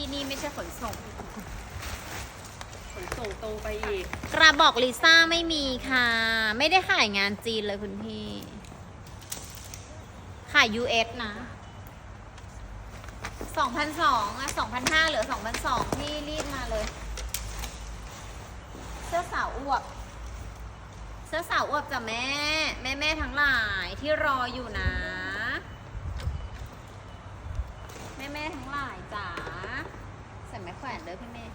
ที่นี่ไม่ใช่ขนส่ง ขนส่งตรงไปอีก กระบอกลิซ่าไม่มีค่ะ ไม่ได้ขายงานจีนเลยคุณพี่ ขาย US นะ2,200อะ2,500เหลือ2,200พี่รีดมาเลย เสื้อสาวอวบ เสื้อสาวอวบจ้ะแม่ แม่แม่ทั้งหลายที่รออยู่นะ แม่แม่ทั้งหลายจ๋า ใส่ไม้แขวนเด้อพี่เมย์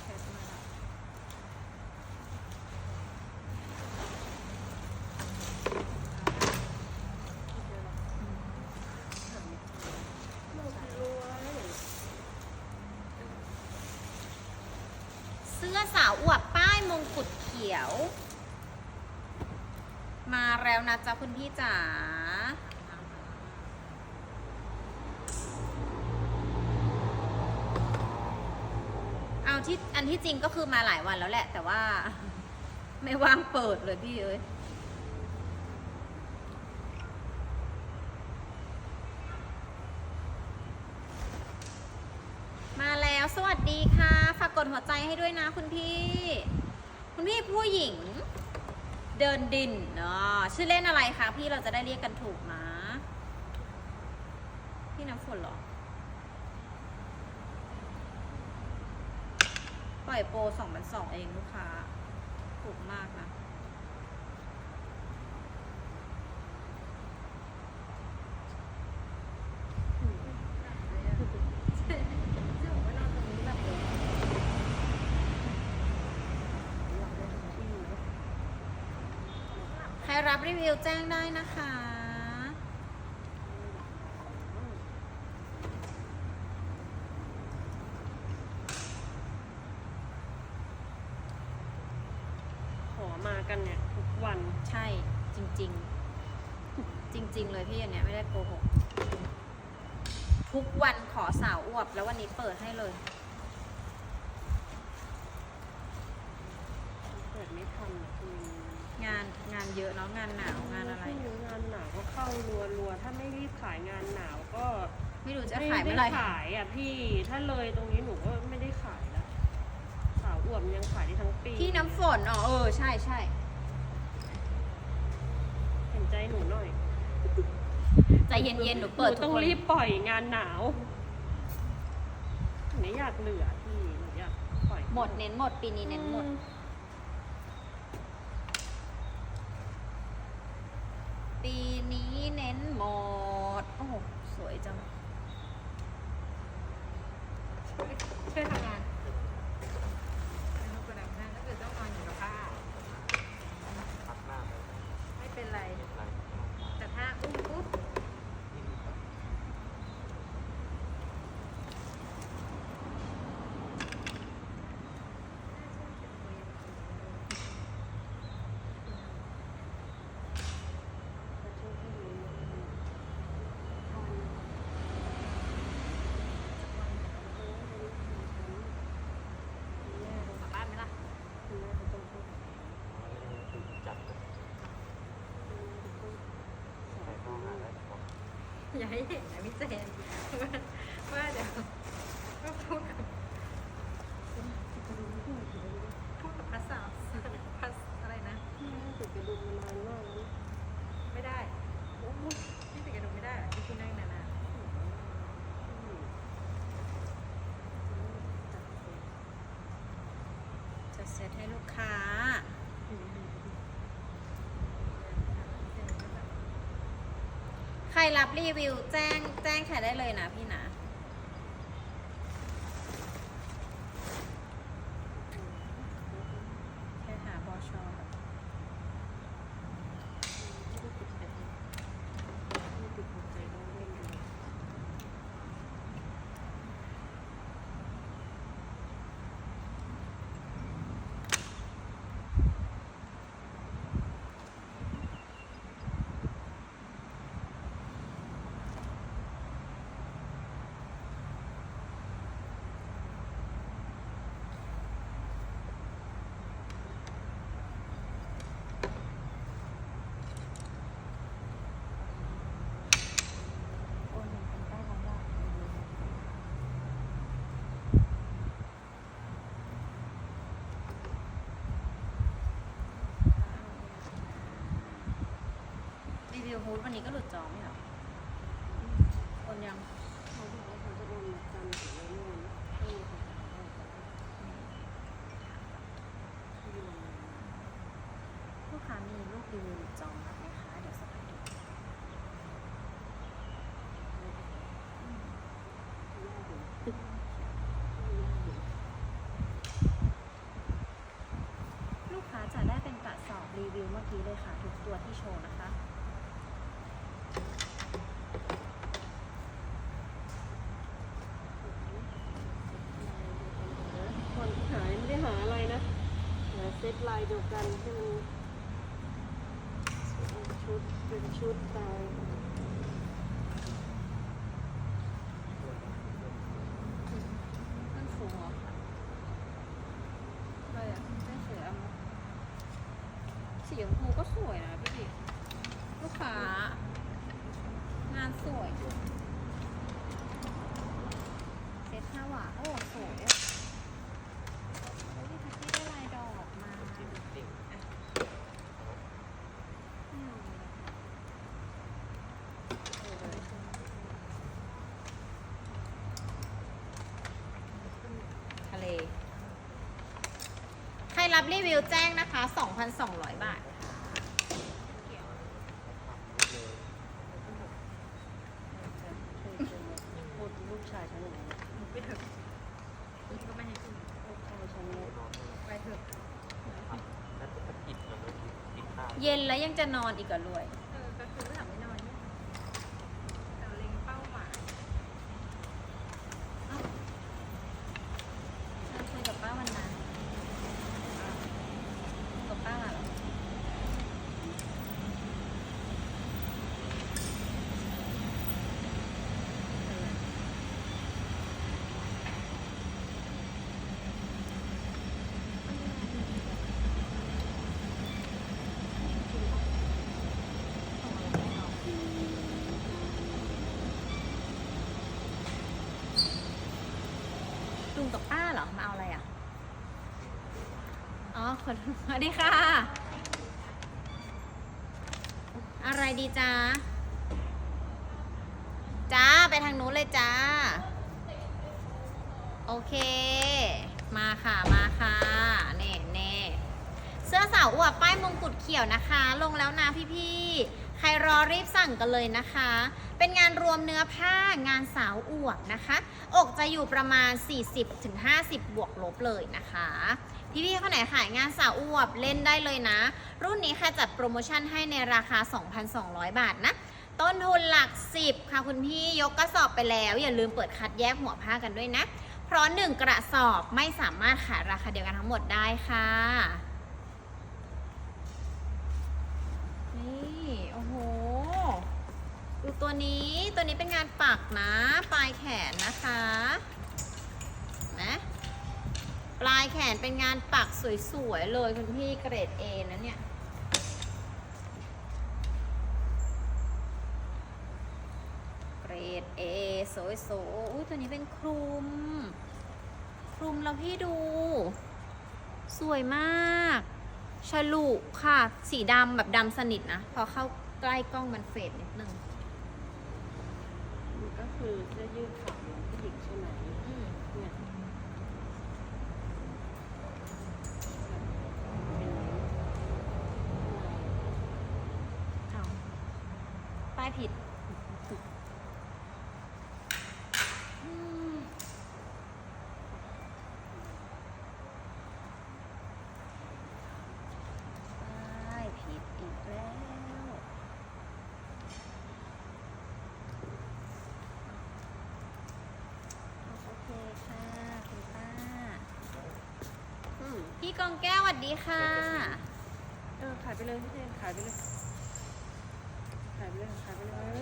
แชทมาแล้วเสื้อสาวอวบป้ายมงกุฎเขียว มาแล้วนะจ๊ะคุณพี่จ๋าเอาที่อันที่จริงก็คือมาหลายวันแล้วแหละ แต่ว่า ไม่ว่างเปิดเลยพี่เอ้ย มาแล้วสวัสดีค่ะ ฝากกดหัว ให้ด้วยนะคุณพี่ คุณพี่ผู้หญิง เดินดินเนาะชื่อเล่นอะไรคะพี่เราจะได้เรียกกันถูกนะ พี่น้ำฝนเหรอ ปล่อยโปรสองพันสองเองลูกค้า ถูกมากนะ ใค รรับรีวิวแจ้งได้นะคะ ขอมากันเนี่ย ทุกวัน ใช่จริง ๆ จริง ๆ เลยพี่อันเนี้ยไม่ได้โกหกทุกวันขอสาวอวบแล้ววันนี้เปิดให้เลย เปิดไม่ทันอะคืองานงาน เยอะเนาะงานหนาวงานอะไร ช่วงงานหนาวก็เข้ารัวรัวๆ ถ้าไม่รีบขายงานหนาวก็ไม่รู้จะขายเมื่อไหได้ร่ขายอะพี่ ถ้าเลยตรงนี้หนูก็ไม่ได้ขายแล้ว สาวอวบยังขายได้ทั้งปีพี่น้ำฝนอ๋อเออใช่ใช่เห็นใจหนูหน่อยใจเย็นๆหนูเปิดหนูทุต้กองคนรีบปล่อยงานหนาวหนูไม่อยากเหลือพี่หนูอยากปล่อยหมดเน้นหมดปีนี้เน้นหมด ปีนี้เน้นหมด โอ้โห สวยจังช่วยทำงานเป็นคนทำงานก็คือต้องนอนอยู่กับป้า พักหน้าไป ไม่เป็นไร ไร แต่ถ้าอุ้มปุ๊บ กลับบ้านไหมล่ะ จัดเลยใส่ข้าวหาได้บอก อย่าให้เห็นนะพี่เจนว่าว่าเดี๋ยวก็พูดกับพูดกับภาษาภาษาอะไรนะ ติดกระดุมมานานมากแล้ว ไม่ได้โอ้โหพี่ติดกระดุมไม่ได้พี่คุณนั่งนาน จะเซตให้ลูกค้า ใค รรับรีวิวแจ้งแจ้งแครได้เลยนะพี่นะแค่หาบอชอ รี วิวฮูดวันนี้ก็หลุดจองไม่เหรอโอนยังเขาบอกว่าเขาจะโอนมาจำถึงวันนี้วันให้เขาที่โรงลูกค้ามีลูกรีวิวหลุดจองไหมคะเดี๋ยวสักพักดูลูกค้าจะได้เป็นกระสอบรีวิวเมื่อกี้เลยค่ะ ทุกตัวที่โชว์นะคะ คนหายไม่ได้หาอะไรนะหาเซต ลายเดียวกันที่มันชุดเป็นชุดแต่ย ขึ้นสูงเหรออะไรอะไม่สวยอะสีชมพูก็สวยนะพี่ดิลูกค้างานสวย เซตห้าหวาโอ้ สวยอะเฮ้ยพี่พักกี้ได้ลายดอกมา ที่มันติ่ง ไม่เอาเลยทะเล ใค รรับรีวิวแจ้งนะคะ 2,200 บาท พูดลูกชายฉันอย่างนี้ไปเถอะนี่ก็ไม่ให้ขึ้นลูกชายฉันเนี่ยนอนไปเถอะน่าจะตะกิดกันแล้วกินข้าวเย็นแล้วยังจะนอนอีกเหรอรวย เออก็คือถามไม่นอนเนี่ยเราเล็งเป้าหมาย เราคุยกับป้าวันนั้นคุยกับป้าเหรอลุงกับป้าเหรอ มาเอาอะไรอะ อโทษสวัสดีค่ะ อะไรดีจ้าจ้าไปทางนู้นเลยจ้า โอเค มาค่ะมาค่ะเน่เน่เสื้อสาวอวบป้ายมงกุฎเขียวนะคะ ลงแล้วนะพี่ๆ ใครรอรีบสั่งกันเลยนะคะ เป็นงานรวมเนื้อผ้างานสาวอวบนะคะ อกจะอยู่ประมาณ 40-50 บวกลบเลยนะคะ พี่ๆคนไหนขายงานสาวอวบเล่นได้เลยนะ รุ่นนี้ค่ะจัดโปรโมชั่นให้ในราคา 2,200 บาทนะ ต้นทุนหลัก 10 ค่ะคุณพี่ยกกระสอบไปแล้ว อย่าลืมเปิดคัดแยกหัวผ้ากันด้วยนะ เพราะ1กระสอบไม่สามารถขายราคาเดียวกันทั้งหมดได้ค่ะ นี่โอ้โหดูตัวนี้ตัวนี้เป็นงานปักนะ ปลายแขนนะคะนะ ปลายแขนเป็นงานปักสวยๆเลยคุณพี่เกรด A นะเนี่ย เกรด A สวยๆอุ้ยตัวนี้เป็นคลุม คลุมแล้วพี่ดู สวยมาก ฉลุค่ะ สีดำแบบดำสนิทนะ พอเข้าใกล้กล้องมันเฟดนิดนึงก็คือเสื้อยืดขาวของผู้หญิงใช่ไหม อืม เนี่ยเป็น เอาป้ายผิดอืมป้ายผิดอีกแล้ว โอเคค่ะคุณป้าอืมพี่กองแก้วสวัสดีค่ะ เออขายไปเลยพี่เจนขายไปเลย ขายไปเลย ขายไป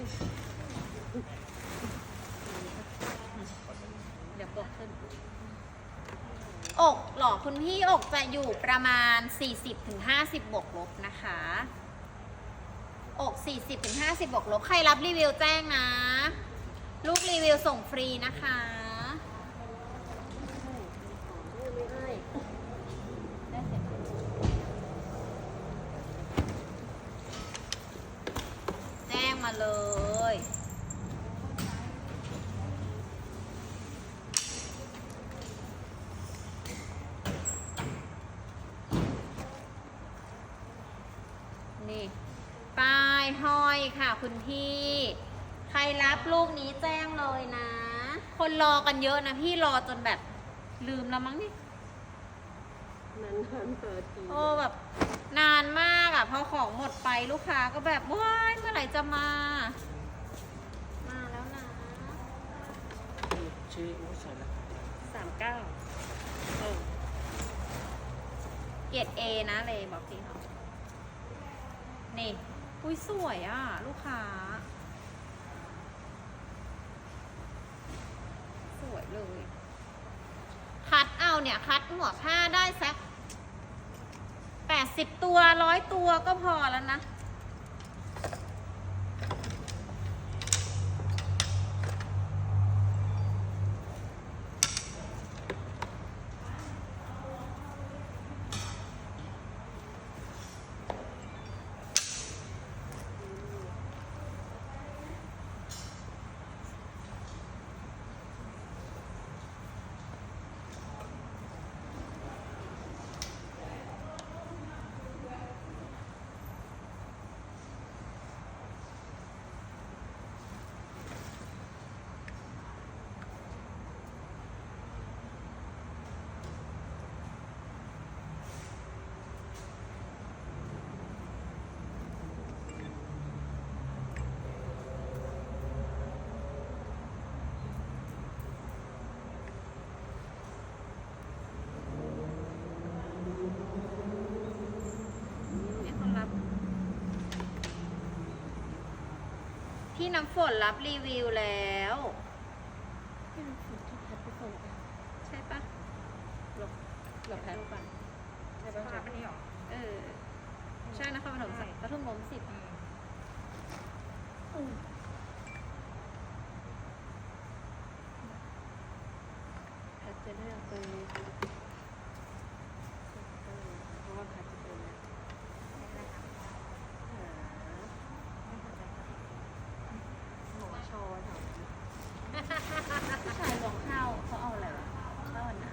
เดี๋ยวปกขึ้น อกหรอคุณพี่อกจะอยู่ประมาณ 40-50 บวกลบนะคะ อก 40-50 บวกลบ ใครรับรีวิวแจ้งนะ ลูกรีวิวส่งฟรีนะคะได้เสร็จ มาเลย นี่ ป้ายห้อยค่ะคุณพี่ ใครรับลูก นี้แจ้งเลยนะ คนรอกันเยอะนะพี่รอจนแบบลืมแล้วมั้งนี่นานๆเปิดทีโอ้แบบ นานมากอะพอของหมดไปลูกค้าก็แบบว้ายเมื่อไหร่จะมา มาแล้วนะชื่ออุ้ยสวยแล้วสามเก้าเออเกรดเอนะเลยบอกพี่เขานี่ อุ้ยสวยอะ ลูกค้า วยเลย คัดเอาเนี่ย คัดหัวผ้าได้สักแปดสิบตัวร้อยตัวก็พอแล้วนะ พี่น้ำฝนรับรีวิวแล้ว ที่มันคือที่แพทไปส่งกัน ใช่ปะ หลบหลบแพทกันใช่ปะ ภาพอันนี้หรอ เออ ใช่นครปฐม ใช่ ปทุมล้มสิบ อืม แพทจะได้เอาไปเพราะว่าแพทจะเป็นหาหมอชอแถวนั้น ผู้ชายลงข้าวเขาเอาอะไรวะข้าวอันนะ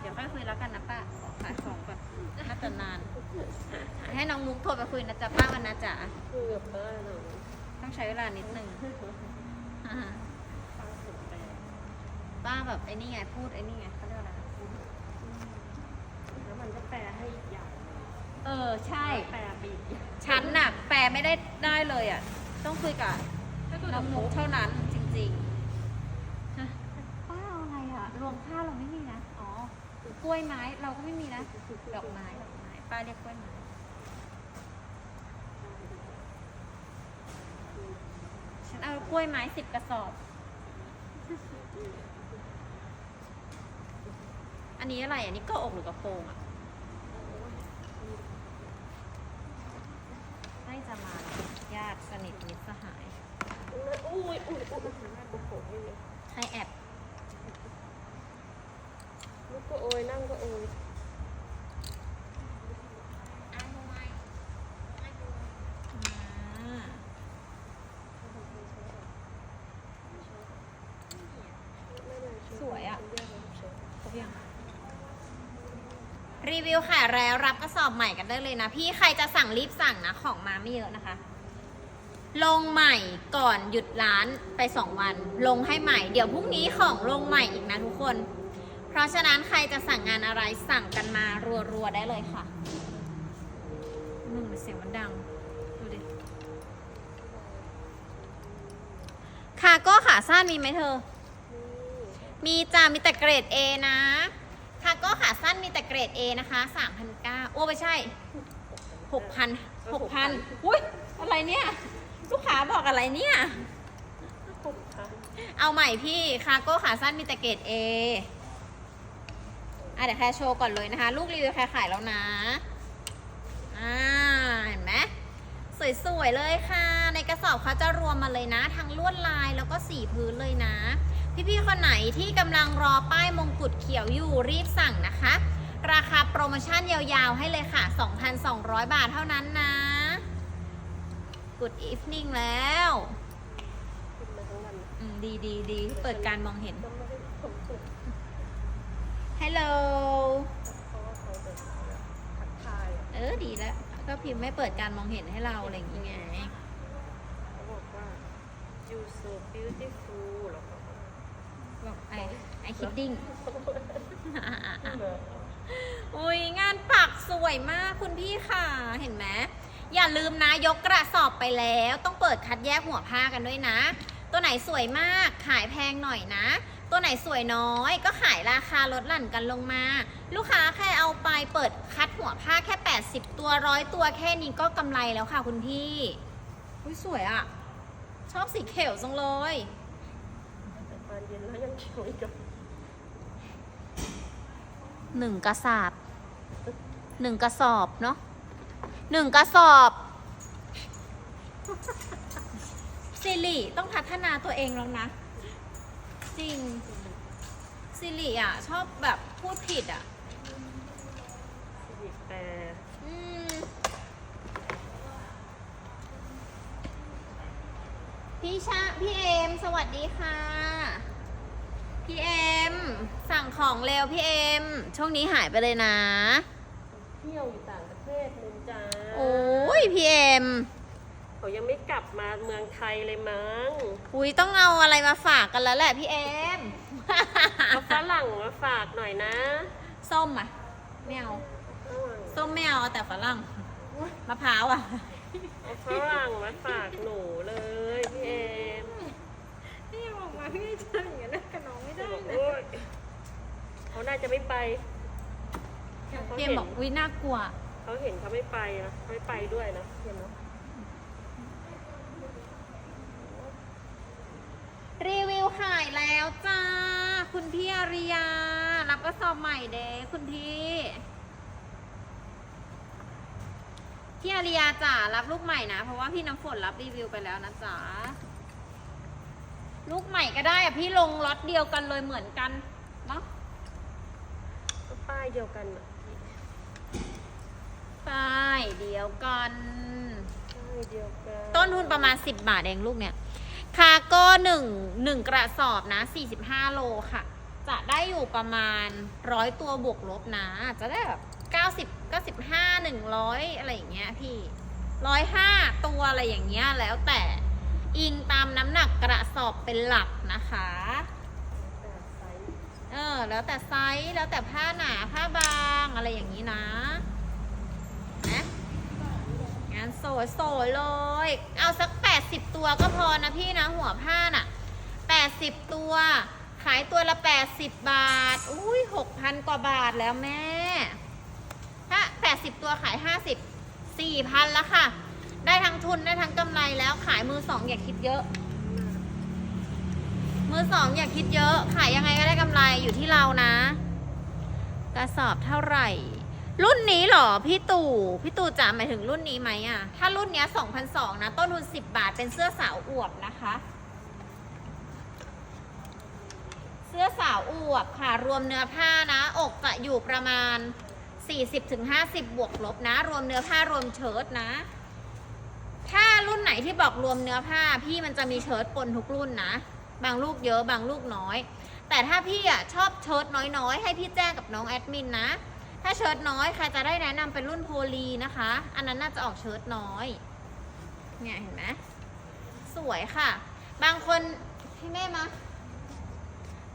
เดี๋ยว ค่อยคุยแล้วกันนะป้าขอขายของก่อนน่าจะนาน ให้น้องมุกโทรไปคุยนะจ๊ะป้าวันนะจ๊ะคุยกับป้าหน่อยต้องใช้เวลานิดนึงอ่าป้าสนใจป้าแบบไอ้นี่ไงพูดไอ้นี่ไงเขาเรียกอะไรนะพูดแล้วมันก็แปลให้อีกอย่างหนึ่งเออใช่ แปลไปอีกอย่างฉันน่ะแปลไม่ได้ได้เลยอะ ต้องคุยกับก็คือน้องมุกเท่านั้นจริง ๆฮะป้าเอาอะไรอะ รวมข้าวเราไม่มีนะ อ๋อ กล้วย ไม้ เราก็ไม่มีนะ ดอกไม้ดอกไม้ป้าเรียกกล้วยไม้ฉันเอากล้วยไม้สิบกระสอบ อันนี้อะไร อันนี้ก็อกหรือกระโปรงอะใกล้จะมาแล้วญาติสนิทมิตรสหาย อุ้ยอุ้ยอุ้ยมันทำให้โอ้โหไม่เลยใครแอบลู ก็โอยนั่งก็โอยสวยอะครบยังรีวิวค่ะแล้วรับกระสอบใหม่กันได้เลยนะ พี่ใครจะสั่งรีบสั่งนะ ของมาไม่เยอะนะคะ ลงใหม่ก่อนหยุดร้านไป2วัน ลงให้ใหม่ เดี๋ยวพรุ่งนี้ของลงใหม่อีกนะทุกคน ราะฉะนั้นใครจะสั่งงานอะไรสั่งกันมารัวๆได้เลยค่ะหนึ่งเสียงมันดัง ดูดิคาโก้ขาสั้นมีไหมเธอ มีจ้ามีแต่เกรด A นะคาโก้ขาสั้นมีแต่เกรด A นะคะ3,900โอ้ไม่ใช่ 6,000 6,000อุ้ยอะไรเนี่ย ลูกค้าบอกอะไรเนี่ยหกพันเอาใหม่พี่คาโก้ขาสั้นมีแต่เกรด A อะเดี๋ยวแค่โชว์ก่อนเลยนะคะ ลูกรีวิวแค่ขายแล้วนะ อ่า เห็นไหมสวยๆเลยค่ะ ในกระสอบเขาจะรวมมาเลยนะ ทั้งลวดลายแล้วก็สีพื้นเลยนะ พี่ๆคนไหนที่กำลังรอป้ายมงกุฎเขียวอยู่รีบสั่งนะคะ ราคาโปรโมชั่นยาวๆให้เลยค่ะ 2,200 บาทเท่านั้นนะ Good evening แล้วขึ้นมาทั้งวันอืมดีดีดีเปิดการมองเห็น ก็ไม่ได้ผมสุด Hello เพราะว่าเขาแบบทักทายอะเออดีแล้ว ก็พิมพ์ไม่เปิดการมองเห็นให้เราอะไรอย่างเงี้ยเขาบอกว่า you so beautiful แล้วก็บอกไอไอคิดดิ้งเหรออุ้ยงานปักสวยมากคุณพี่ค่ะ เห็นไหมอย่าลืมนะยกกระสอบไปแล้ว ต้องเปิดคัดแยกหัวผ้ากันด้วยนะ ตัวไหนสวยมากขายแพงหน่อยนะ ตัวไหนสวยน้อยก็ขายราคาลดหลั่นกันลงมา ลูกค้าแค่เอาไปเปิดคัดหัวผ้าแค่ 80 ตัวร้อยตัวแค่นี้ก็กำไรแล้วค่ะคุณพี่อุ้ยสวยอะ่ะ ชอบสีเขียวจังเลยแต่ตอนเย็นแล้วยังเขียวอีกอะหนึ่งกระสอบหนึ่งกระสอบเนาะหนึ่งกระสอบสิริต้องพัฒนาตัวเองแล้วนะ จริงสิริอะ ชอบแบบพูดผิดอะสิริแต่อืมพี่ชาพี่เอม สวัสดีค่ะ พี่เอม สั่งของเร็วพี่เอม ช่วงนี้หายไปเลยนะ เที่ยวอยู่ต่างประเทศนึงจ้า โอ้ยพี่เอม เขายังไม่กลับมาเมืองไทยเลยมั้งอุ้ยต้องเอาอะไรมาฝากกันแล้วแหละพี่เอมเอาฝรั่งมาฝากหน่อยนะส้มอะไม่เอาฝรั่งส้มไม่เอาแต่ฝรั่งมะพร้าวอะเอาฝรั่งมาฝากหนูเลยพี่เอมพี่บอกมาพี่จะทำอย่างนั้นกับน้องไม่ได้บอกนะโอ๊ยเขาน่าจะไม่ไปเขาพี่เอเห็มนบอกอุ้ยน่ากลัวเขาเห็นเขาไม่ไปนะเขาไม่ไปด้วยนะเห็นไหม รี วิวขายแล้วจ้า คุณพี่อาริยา รับกระสอบใหม่เด้คุณพี่พี่อาริยาจ๋ารับลูกใหม่นะ เพราะว่าพี่น้ำฝนรับรีวิวไปแล้วนะจ๊ะลูกใหม่ก็ได้อะพี่ลงล็อตเดียวกันเลยเหมือนกันเนาะก็ป้ายเดียวกันอะป้ายเดียวกัน ป้ายเดียวกัน ต้นทุนประมาณ10บาทเองลูกเนี่ย คาโก้หนึ่งหนึ่งกระสอบนะ 45 โลค่ะ จะได้อยู่ประมาณร้อยตัวบวกลบนะ จะได้แบบ 90 95 100 อะไรอย่างเงี้ยพี่ร้อยห้าตัวอะไรอย่างเงี้ยแล้วแต่อิงตามน้ำหนักกระสอบเป็นหลักนะคะ เออ แล้วแต่ไซส์ แล้วแต่ผ้าหนาผ้าบางอะไรอย่างนี้นะนะานโสดโสดเลย เอาสัก 80 ตัวก็พอนะพี่นะหัวผ้าน่ะ 80 ตัว ขายตัวละ 80 บาท อุ้ย6,000 กว่าบาทแล้วแม่ ถ้า 80 ตัวขาย 50 4,000แล้วค่ะ ได้ทั้งทุนได้ทั้งกำไรแล้วขายมือสองอย่าคิดเยอะ มือสองอย่าคิดเยอะ ขายยังไงก็ได้กำไรอยู่ที่เรานะ กระสอบเท่าไหร่ รุ่นนี้เหรอพี่ตู่พี่ตู่จ๋าหมายถึงรุ่นนี้ไหมอะถ้ารุ่นเนี้ย2,002นสองนะ ต้นทุน10บบาทเป็นเสื้อสาวอวบนะคะ เสื้อสาวอวบค่ะ รวมเนื้อผ้านะ อกจะอยู่ประมาณ40-50บวกลบนะ รวมเนื้อผ้ารวมเชิ้ตนะ ถ้ารุ่นไหนที่บอกรวมเนื้อผ้า พี่มันจะมีเชิ้ตปนทุกรุ่นนะ บางลูกเยอะบางลูกน้อย แต่ถ้าพี่อะชอบเชิ้ตน้อยๆ ให้พี่แจ้งกับน้องแอดมินนะ ถ้าเชิ้ตน้อยใครจะได้แนะนำเป็นรุ่นโพลีนะคะ อันนั้นน่าจะออกเชิ้ตน้อย เนี่ยเห็นไหมสวยค่ะ บางคนพี่แม่มา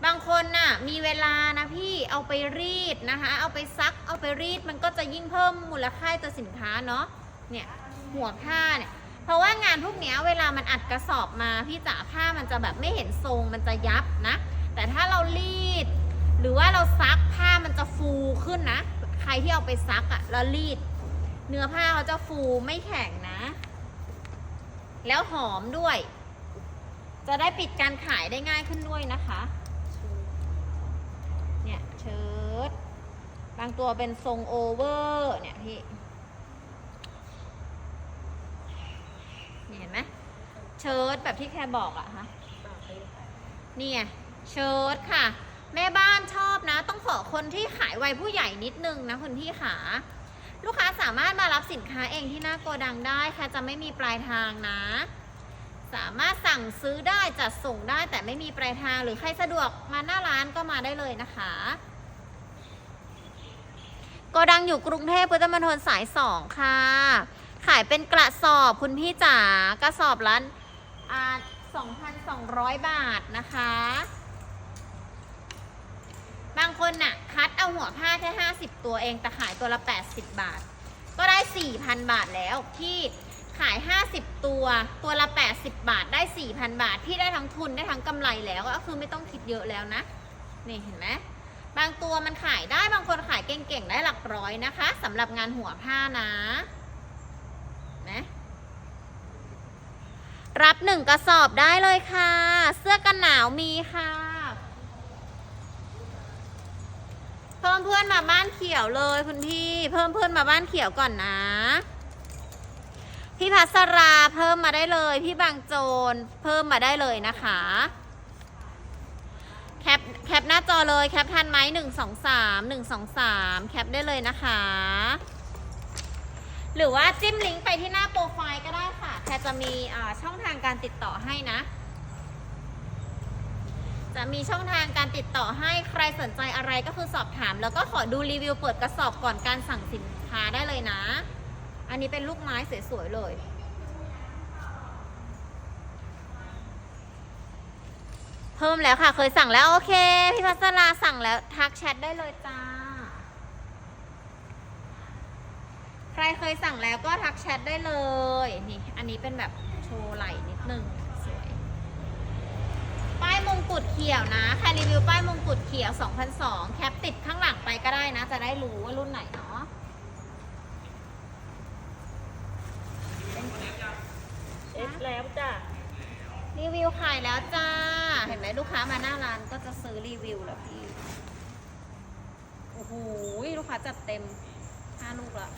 บางคนน่ะมีเวลานะพี่เอาไปรีดนะคะ เอาไปซักเอาไปรีดมันก็จะยิ่งเพิ่มมูลค่าตัวสินค้าเนาะ เนี่ยหัวผ้าเนี่ย เพราะว่างานพวกเนี้ยเวลามันอัดกระสอบมาพี่จ๋าผ้ามันจะแบบไม่เห็นทรงมันจะยับนะ แต่ถ้าเรารีด หรือว่าเราซักผ้ามันจะฟูขึ้นนะ รที่เอาไปซักอะแล้วรีด เนื้อผ้าเขาจะฟูไม่แข็งนะ แล้วหอมด้วย จะได้ปิดการขายได้ง่ายขึ้นด้วยนะคะ เนี่ยเชิ้ตบางตัวเป็นทรงโอเวอร์เนี่ยพี่เห็นไหมเชิ้ตแบบที่แคร์บอกอะฮะนี่ไงเชิ้ตค่ะ แม่บ้านชอบนะ ต้องขอคนที่ขายวัยผู้ใหญ่นิดนึงนะคุณพี่ขา ลูกค้าสามารถมารับสินค้าเองที่หน้าโกดังได้ค่ะจะไม่มีปลายทางนะ สามารถสั่งซื้อได้จัดส่งได้แต่ไม่มีปลายทางหรือใครสะดวกมาหน้าร้านก็มาได้เลยนะคะโกดังอยู่กรุงเทพพุทธมณฑลสายสองค่ะ ขายเป็นกระสอบคุณพี่จ๋ากระสอบละอ่า2,200บาทนะคะ บางคนน่ะ คัดเอาหัวผ้าแค่50 ตัวเอง แต่ขายตัวละ 80 บาท ก็ได้ 4,000 บาทแล้วพี่ขาย 50 ตัวตัวละ 80 บาทได้ 4,000 บาท พี่ได้ทั้งทุนได้ทั้งกำไรแล้วก็คือไม่ต้องคิดเยอะแล้วนะ นี่เห็นไหมบางตัวมันขายได้บางคนขายเก่งๆ ได้หลักร้อยนะคะสำหรับงานหัวผ้านะนะรับหนึ่งกระสอบได้เลยค่ะ เสื้อกันหนาวมีค่ะ เพิ่มเพื่อนมาบ้านเขียวเลยคุณพี่ เพิ่มเพื่อนมาบ้านเขียวก่อนนะ พี่พัสราเพิ่มมาได้เลย พี่บางโจรเพิ่มมาได้เลยนะคะ แคปแคปหน้าจอเลยแคปทันไหมหนึ่งสองสามหนึ่งสองสามแคปได้เลยนะคะ หรือว่าจิ้มลิงก์ไปที่หน้าโปรไฟล์ก็ได้ค่ะแคปจะมีช่องทางการติดต่อให้นะ จะมีช่องทางการติดต่อให้ใครสนใจอะไรก็คือสอบถาม แล้วก็ขอดูรีวิวเปิดกระสอบก่อนการสั่งสินค้าได้เลยนะ อันนี้เป็นลูกไม้สวยๆเลย เพิ่มแล้วค่ะเคยสั่งแล้วโอเค พี่พัสราสั่งแล้วทักแชทได้เลยจ้า ใครเคยสั่งแล้วก็ทักแชทได้เลย นี่ อันนี้เป็นแบบโชว์ไหล่นิดนึง มงกุฎเขียวนะ ใครรีวิวป้ายมงกุฎเขียว 2002 แคปติดข้างหลังไปก็ได้นะ จะได้รู้ว่ารุ่นไหนเนาะเอสแล้วจ้ะ รีวิวขายแล้วจ้า เห็นไหมลูกค้ามาหน้าร้านก็จะซื้อรีวิวแล้วพี่ โอ้โห ลูกค้าจัดเต็มห้าลูกละ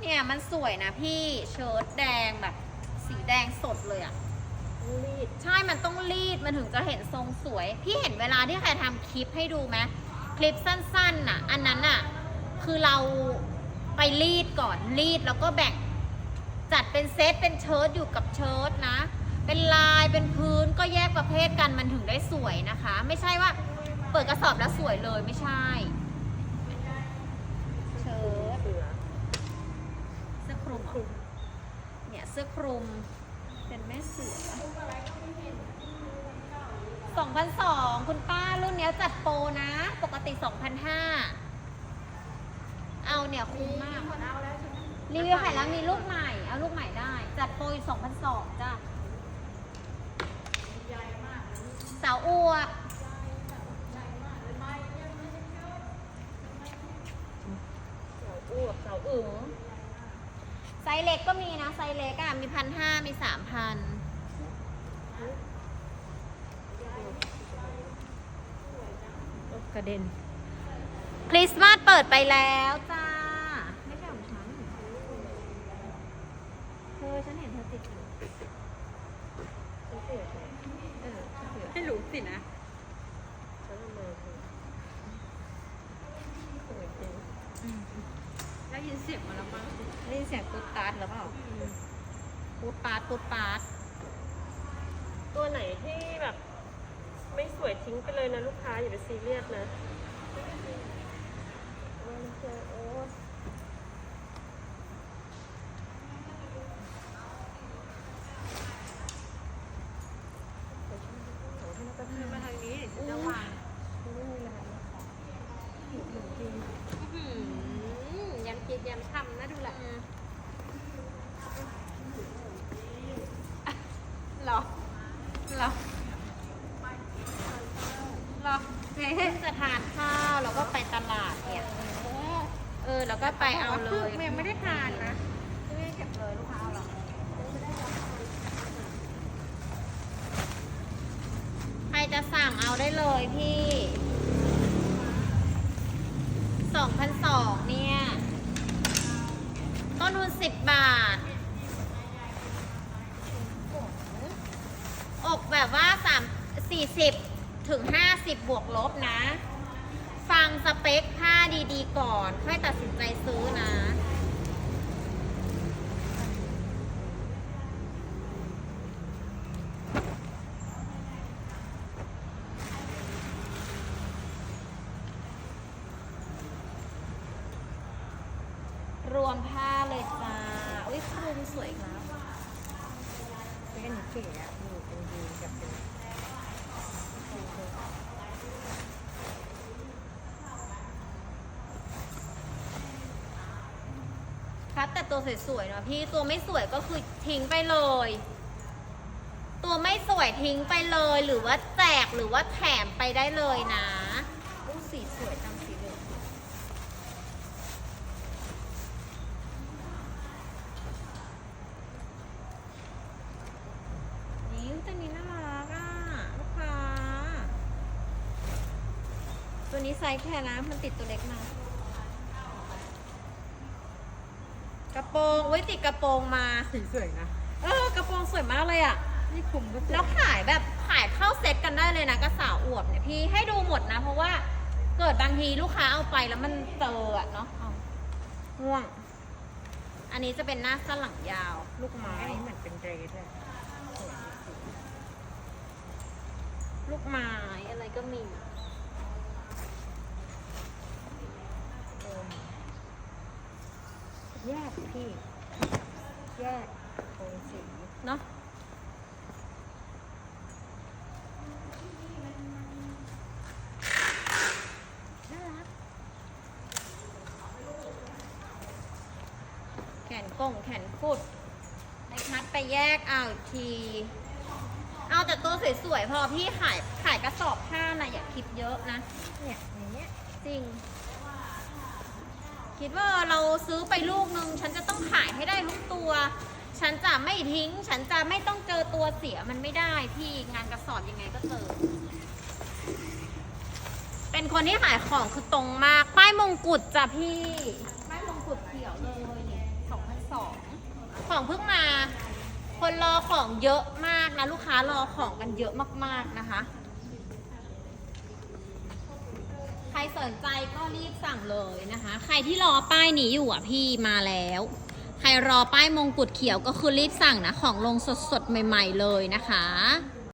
เนี่ยมันสวยนะพี่เชิ้ตแดงแบบ สีแดงสดเลยอะรีด ใช่มันต้องรีดมันถึงจะเห็นทรงสวย พี่เห็นเวลาที่ใครทำคลิปให้ดูไหมคลิปสั้นๆน่ะ อันนั้นน่ะ คือเราไปรีดก่อนรีดแล้วก็แบ่ง จัดเป็นเซตเป็นเชิ้ตอยู่กับเชิ้ตนะ เป็นลายเป็นพื้นก็แยกประเภทกันมันถึงได้สวยนะคะ ไม่ใช่ว่า เปิดกระสอบแล้วสวยเลยไม่ใช่ เชิ้ต เสือ เสื้อค ลุม เนี่ยเสื้อคลุม เป็นแม่เสือสองพันสองคุณป้ารุ่นเนี้ยจัดโปรนะ ปกติสองพันห้าเอาเนี่ยคุ้มมากรีวิวขายแล้วมีลูกใหม่ เอาลูกใหม่ได้ จัดโปรสองพันสองจ้ะสาวอวบสาวอ้วกสาวอึ๋ง ส์เล็กก็มีนะไซส์เล็กอะมีพันห้ามีสามพันกระเด็น คริสต์มาสเปิดไปแล้วจ้า ไม่ใช่ของฉัน เธอฉันเห็นเธอติดอยู่เออฉันถือ ให้รู้สินะฉันเอามาเถอะสวยจริง ได้ยินเสียงมาแล้วมั้ง ได้ยินเสียงตุ๊ดตาร์ดหรือเปล่าตุ๊ดปาร์ดตุ๊ดปาร์ด ตัวไหนที่แบบ ไม่สวยทิ้งไปเลยนะลูกค้าอย่าไปซีเรียสนะโอ้ยเจอโอ้ย เดินมาทางนี้เดี๋ยวฉันจะวาง ยำจิตยำช่ำนะดูแหละหรอหรอหรอเฮ้ยจะทานข้าวแล้วก็ไปตลาดเนี่ย เออแล้วก็ไปเอาเลยยังไม่ได้ทานนะไม่ได้เก็บเลยลูกค้าเอาหรอใครจะสั่งเอาได้เลยพี่สองพันสองเนี่ย ต้นทุน10บาท อกแบบว่า3 40ถึง50บวกลบนะ ฟังสเปคผ้าดีๆก่อน ค่อยตัดสินใจซื้อนะ รวมผ้าเลยจ้า อุ้ยคลุมสวยครับ เป็นอันนี้เก๋อะมีเป็นยีนกับเป็น คัดแต่ตัวสวยๆเนาะพี่ตัวไม่สวยก็คือทิ้งไปเลย ตัวไม่สวยทิ้งไปเลย หรือว่าแจกหรือว่าแถมไปได้เลยนะอู้สีสวยจังสีเหลืองนี่ตัวนี้น่ารักอะลูกค้าตัวนี้ไซส์แค่นะมันติดตัวเล็กมา กระโปรงไว้ยติดกระโปรงมา สีสวยนะ เออกระโปรงสวยมากเลยอะนี่คุมก็สวยแล้วขายแบบขายเข้าเซ็ตกันได้เลยนะกระสาวอวบเนี่ยพี่ให้ดูหมดนะ เพราะว่าเกิดบางทีลูกค้าเอาไปแล้วมันเจออะเนาะเอาง่วง อันนี้จะเป็นหน้าสั้นหลังยาวลูกไม้ อันนี้เหมือนเป็นเดรสเลยสวยสีลูกไม้อะไรก็มี โอม แยกพี่ แยกโทนสีเนาะน่ารักแขนกงแขนกุดไอ้คัดไปแยกเอาอีกที เอาแต่ตัวสวยๆ พอพี่ขายขายกระสอบผ้านะอย่าคิดเยอะนะ เนี่ยอย่างเงี้ยจริง คิดว่าเราซื้อไปลูกนึง ฉันจะต้องขายให้ได้ทุกตัว ฉันจะไม่ทิ้ง ฉันจะไม่ต้องเจอตัวเสียมันไม่ได้พี่งานกระสอบยังไงก็เจอ เป็นคนที่ขายของคือตรงมาก ป้ายมงกุฎจ้ะพี่ป้ายมงกุฎเขียวเลยนี่สองพันสองของเพิ่งมา คนรอของเยอะมากนะ ลูกค้ารอของกันเยอะมากๆนะคะ ใคร สนใจก็รีบสั่งเลยนะคะ ใครที่รอป้ายนี้อยู่อะพี่มาแล้ว ใครรอป้ายมงกุฎเขียวก็คือรีบสั่งนะ ของลงสดๆใหม่ ๆเลยนะคะ